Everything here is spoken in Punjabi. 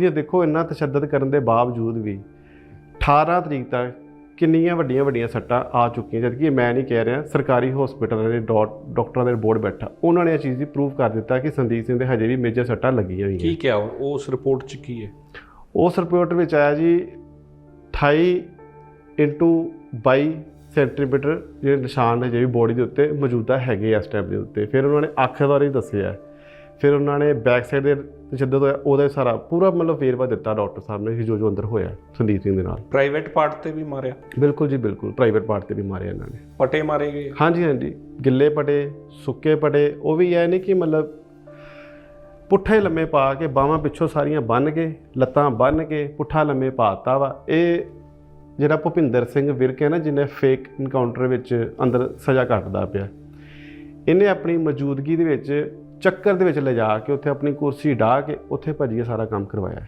ਜੀ ਦੇਖੋ ਇੰਨਾ ਤਸ਼ੱਦਦ ਕਰਨ ਦੇ ਬਾਵਜੂਦ ਵੀ 18 ਤਰੀਕ ਤੱਕ ਕਿੰਨੀਆਂ ਵੱਡੀਆਂ ਵੱਡੀਆਂ ਸੱਟਾਂ ਆ ਚੁੱਕੀਆਂ ਜਦਕਿ ਇਹ ਮੈਂ ਨਹੀਂ ਕਹਿ ਰਿਹਾ ਸਰਕਾਰੀ ਹਸਪੀਟਲ ਦੇ ਡਾਕ- ਡਾਕਟਰਾਂ ਦੇ ਬੋਰਡ ਬੈਠਾ। ਉਹਨਾਂ ਨੇ ਇਹ ਚੀਜ਼ ਦੀ ਪ੍ਰੂਫ ਕਰ ਦਿੱਤਾ ਕਿ ਸੰਦੀਪ ਸਿੰਘ ਦੇ ਹਜੇ ਵੀ ਮੇਜਰ ਸੱਟਾਂ ਲੱਗੀਆਂ ਹੋਈਆਂ। ਕੀ ਕਿਹਾ ਉਸ ਰਿਪੋਰਟ 'ਚ ਕੀ ਹੈ? ਉਸ ਰਿਪੋਰਟ ਵਿੱਚ ਆਇਆ ਜੀ 28 ਇਨਟੂ 22 ਸੈਂਟੀਮੀਟਰ ਜਿਹੜੇ ਨਿਸ਼ਾਨ ਹੈ ਜਿਹੜੀ ਬੋਡੀ ਦੇ ਉੱਤੇ ਮੌਜੂਦਾ ਹੈਗੇ ਆ ਇਸ ਟਾਈਮ ਦੇ ਉੱਤੇ। ਫਿਰ ਉਹਨਾਂ ਨੇ ਅੱਖ ਬਾਰੇ ਦੱਸਿਆ। ਫਿਰ ਉਹਨਾਂ ਨੇ ਬੈਕ ਸਾਈਡ ਦੇ ਤਸ਼ੱਦਦ ਹੋਇਆ ਉਹਦਾ ਸਾਰਾ ਪੂਰਾ ਮਤਲਬ ਵੇਰਵਾ ਦਿੱਤਾ ਡਾਕਟਰ ਸਾਹਿਬ ਨੇ ਜੋ ਜੋ ਅੰਦਰ ਹੋਇਆ ਸੰਦੀਪ ਸਿੰਘ ਦੇ ਨਾਲ। ਪ੍ਰਾਈਵੇਟ ਪਾਰਟ ਤੇ ਵੀ ਮਾਰਿਆ? ਬਿਲਕੁਲ ਜੀ ਬਿਲਕੁਲ ਪ੍ਰਾਈਵੇਟ ਪਾਰਟ ਤੇ ਵੀ ਮਾਰਿਆ ਇਹਨਾਂ ਨੇ। ਪਟੇ ਮਾਰੇ ਗਏ? ਹਾਂਜੀ ਹਾਂਜੀ। ਗਿੱਲੇ ਪਟੇ ਸੁੱਕੇ ਪਟੇ ਉਹ ਵੀ ਇਹ ਨਹੀਂ ਕਿ ਮਤਲਬ ਪੁੱਠੇ ਲੰਮੇ ਪਾ ਕੇ ਬਾਹਾਂ ਪਿੱਛੋਂ ਸਾਰੀਆਂ ਬੰਨ ਕੇ ਲੱਤਾਂ ਬੰਨ ਕੇ ਪੁੱਠਾ ਲੰਮੇ ਪਾਤਾ ਵਾ। ਇਹ ਜਿਹੜਾ ਭੁਪਿੰਦਰ ਸਿੰਘ ਵਿਰਕ ਹੈ ਨਾ ਜਿਹਨੇ ਫੇਕ ਇਨਕਾਊਂਟਰ ਵਿੱਚ ਅੰਦਰ ਸਜ਼ਾ ਕੱਟਦਾ ਪਿਆ। ਇਹਨੇ ਆਪਣੀ ਮੌਜੂਦਗੀ ਦੇ ਵਿੱਚ ਚੱਕਰ ਦੇ ਵਿੱਚ ਲਿਜਾ ਕੇ ਉੱਥੇ ਆਪਣੀ ਕੁਰਸੀ ਢਾ ਕੇ ਉੱਥੇ ਭੱਜੀਏ ਸਾਰਾ ਕੰਮ ਕਰਵਾਇਆ।